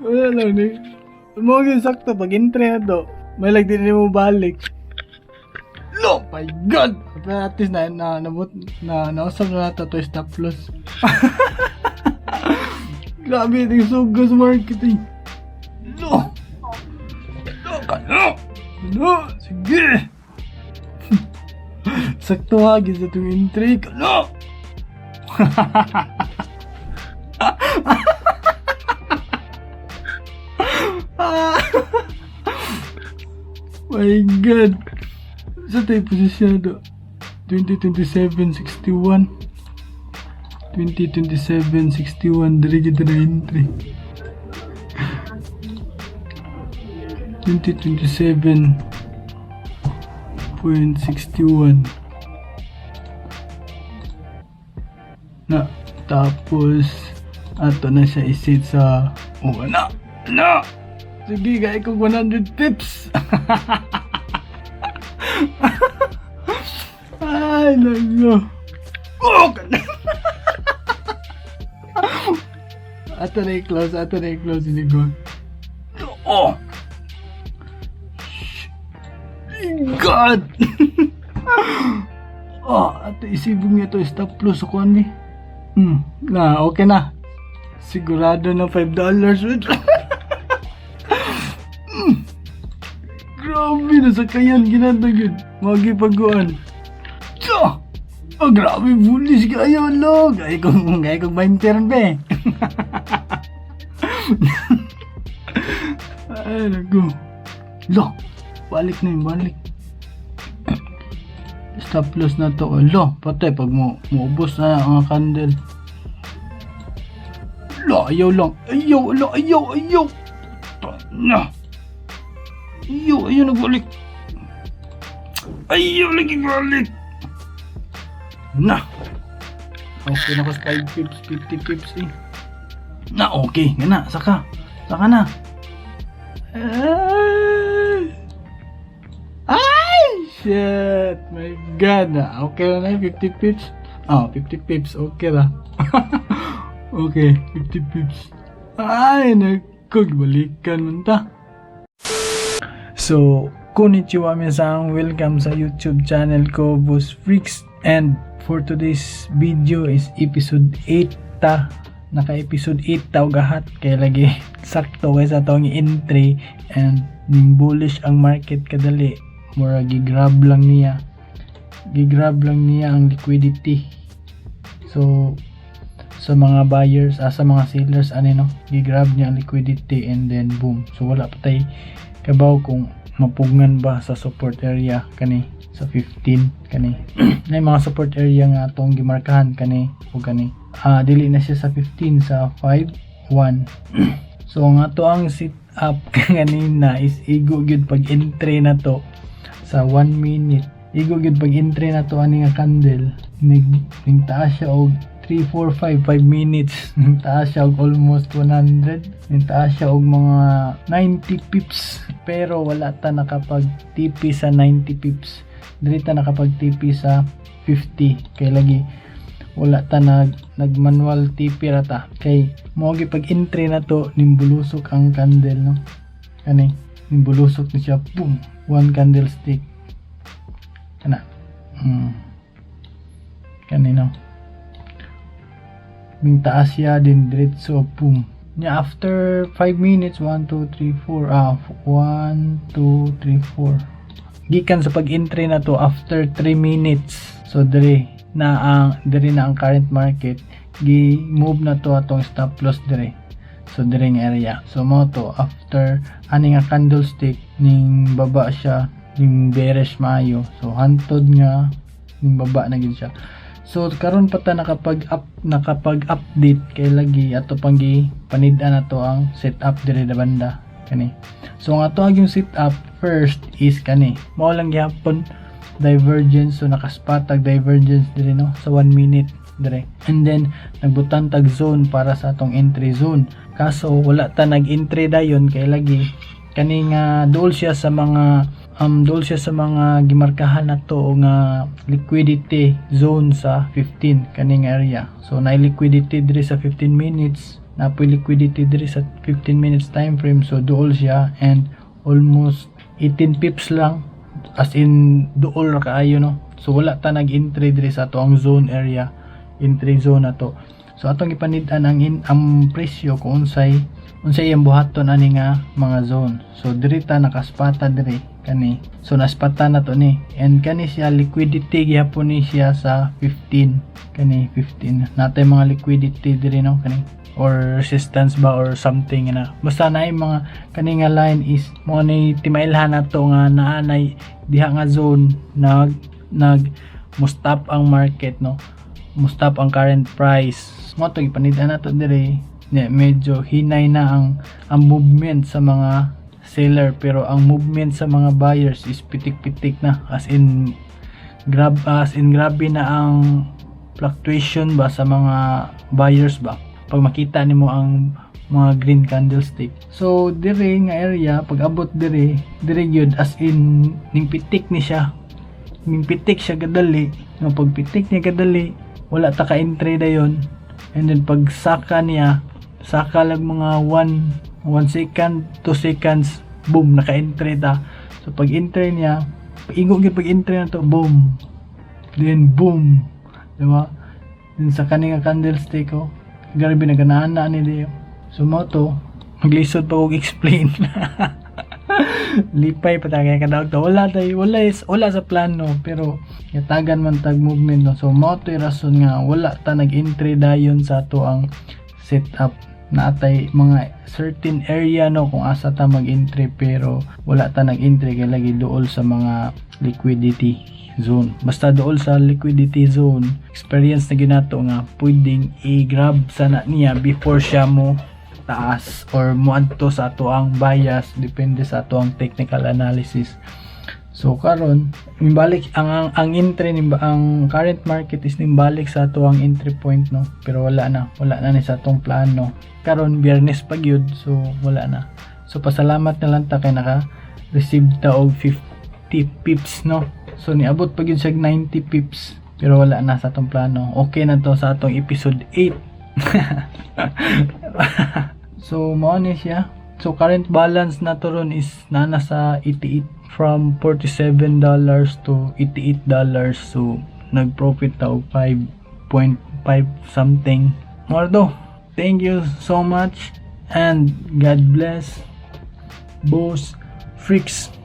Wala lang ni. Mo gyud sakto pag to. May lag din mo balik. Lo, my god. Pero at least na na nabut na nausap na nato to stop loss. Grabe yung sugo sa marketing. Lo. Lo ka lo. Lo, sige. Sakto ha, gisa itong entry ka My God. Sa tayo posisyon to? 2027-61. 2027-61. Dari kita na entry. 2027.61. Na, tapos, ato na siya isit sa, oh, na, na, sige, gaya ko 100 pips. Ay, nako. Oh, kana. ato na i-close, ato na i-close ini ko. Oh. God! oh, ato isibong niya to stop loss ako ni. Hmm, na, okay na. Sigurado na 5 dollars. Grabe na sa kayan ginanda yun. Magipaguan. Tsa! Oh, grabe bullish kayo, lo. Gaya kong, gaya kong mainteran, be. Ay, naku. Lo, balik na yun, balik. Stop loss na to. Lo, patay pag mo, maubos na ang candle. Lo, ayaw lang. Ayaw, lo, ayaw, ayaw. Na. Ayaw, ayaw nagbalik. Ayaw lagi balik. Na. Okay na ko sa 5 pips, 50 pips eh. Na, okay. Nga na, saka. Saka na. Ay! Shit! My God! Ah, Okay na na yung 50 pips. Ah, 50 pips. Okay na. okay, 50 pips. Ay, nagkagbalikan man ta. So, konnichiwa minsan, welcome sa YouTube channel ko, Boss Freaks. And for today's video is episode 8 ta. Naka-episode 8 ta og gahat kay lagi sakto kay sa tong entry and ning bullish ang market kadali. Mura gigrab lang niya. Gigrab lang niya ang liquidity. So, sa mga buyers, ah, sa mga sellers, ano no, gigrab niya ang liquidity and then boom. So, wala pa tay kabaw kung mapugngan ba sa support area kani? Sa 15 kani? Na mga support area nga atong gimarkahan kani o kani. Ah dili na siya sa 15 sa 5 1 so nga to ang sit up kanina is igo gyud pag entry na to sa 1 minute. Igo gyud pag entry na to ani nga candle. Nig taas siya og 3, 4, 5, 5 minutes. Taas siya og almost 100. Ning taas siya og mga 90 pips. Pero wala ta nakapag TP sa 90 pips. Dili ta nakapag TP sa 50. Kay lagi wala ta nag nag manual TP rata. Kay mo pag entry na to nimbulusok ang candle no. Kani nimbulusok ni siya boom. One candlestick. Kana. Hmm. Kani no Ming taas siya din diretso boom. Nya after 5 minutes 1 2 3 4 ah 1 2 3 4. Gikan sa pag-entry na to after 3 minutes. So dire na ang dire na ang current market gi move na to atong stop loss dire. So dire nga area. So mo to after ani nga candlestick ning baba siya ning bearish maayo. So hantod nga ning baba na gid siya. So karon pa ta nakapag up nakapag-update kay lagi ato pang gi panid-an na to ang setup dire da banda kani. So ang ato yung setup first is kani. Mao lang gyapon divergence so nakaspatag divergence dire no sa 1 minute dire. And then nagbutang tag zone para sa atong entry zone. Kaso wala ta nag-entry dayon kay lagi kani nga duol siya sa mga um, doon siya sa mga gimarkahan na to o nga liquidity zone sa 15 kaning area. So na liquidity diri sa 15 minutes napoy liquidity diri sa 15 minutes time frame. So duol siya and almost 18 pips lang as in duol ra kaayo no? So wala ta nag-entry diri sa ato ang zone area entry zone na to so atong ipanid-an ang in, ang presyo kung unsay unsay iyang buhaton ani nga mga zone. So diri ta nakaspata diri kani. So naspata na to ni. And kani siya liquidity gyapon ni siya sa 15 kani 15 natay mga liquidity diri no kani. Or resistance ba or something na. Basta na yung mga kani nga line is mo ni timailhan na to nga naanay diha nga zone nag nag mo stop ang market no mo stop ang current price. Mo to ipanidaan na to dire. Ne medyo hinay na ang ang movement sa mga seller pero ang movement sa mga buyers is pitik-pitik na. As in grab as in grabe na ang fluctuation ba sa mga buyers ba? Pag makita nimo ang mga green candlestick. So dire nga area pag abot dire dire gyud as in ning pitik ni siya. Ning pitik siya kadali nga pag pitik niya kadali wala ta ka entry dayon and then pag saka niya saka lang mga 1 1 second 2 seconds boom naka entry ta. So pag entry niya ingo gyud pag entry na to boom. Then boom. Di ba then sa kaninga candlestick ko grabe na ganahan na ni Leo. So mo to maglisod pa og explain lipay pa tayo kaya kadawag to. Wala tayo wala is wala sa plano pero yatagan man tag movement no? So mo to yung rason nga wala ta nag entry dayon sa to ang setup. Natay mga certain area no? Kung asa ta mag-entry pero wala ta nag-entry kay lagi duol sa mga liquidity zone. Basta duol sa liquidity zone experience na ginato nga pwedeng i-grab sana niya before siya mo taas or muadto sa ato ang bias depende sa ato ang technical analysis. So karon nimbalik ang ang, ang entry nimba ang current market is nimbalik sa ato ang entry point no? Pero wala na wala na ni sa atong plano. Karon biyernes pa gyud so wala na. So pasalamat na lang ta kay naka receive ta og 50 pips no? So niabot pa gyud siya 90 pips pero wala na sa atong plano. Okay na to sa atong episode 8 So, mo ni siya. So, current balance na to ron is nana sa 88 from $47 to $88. So, nag-profit ta og 5.5 something. Mordo, thank you so much and God bless. Boss Freaks.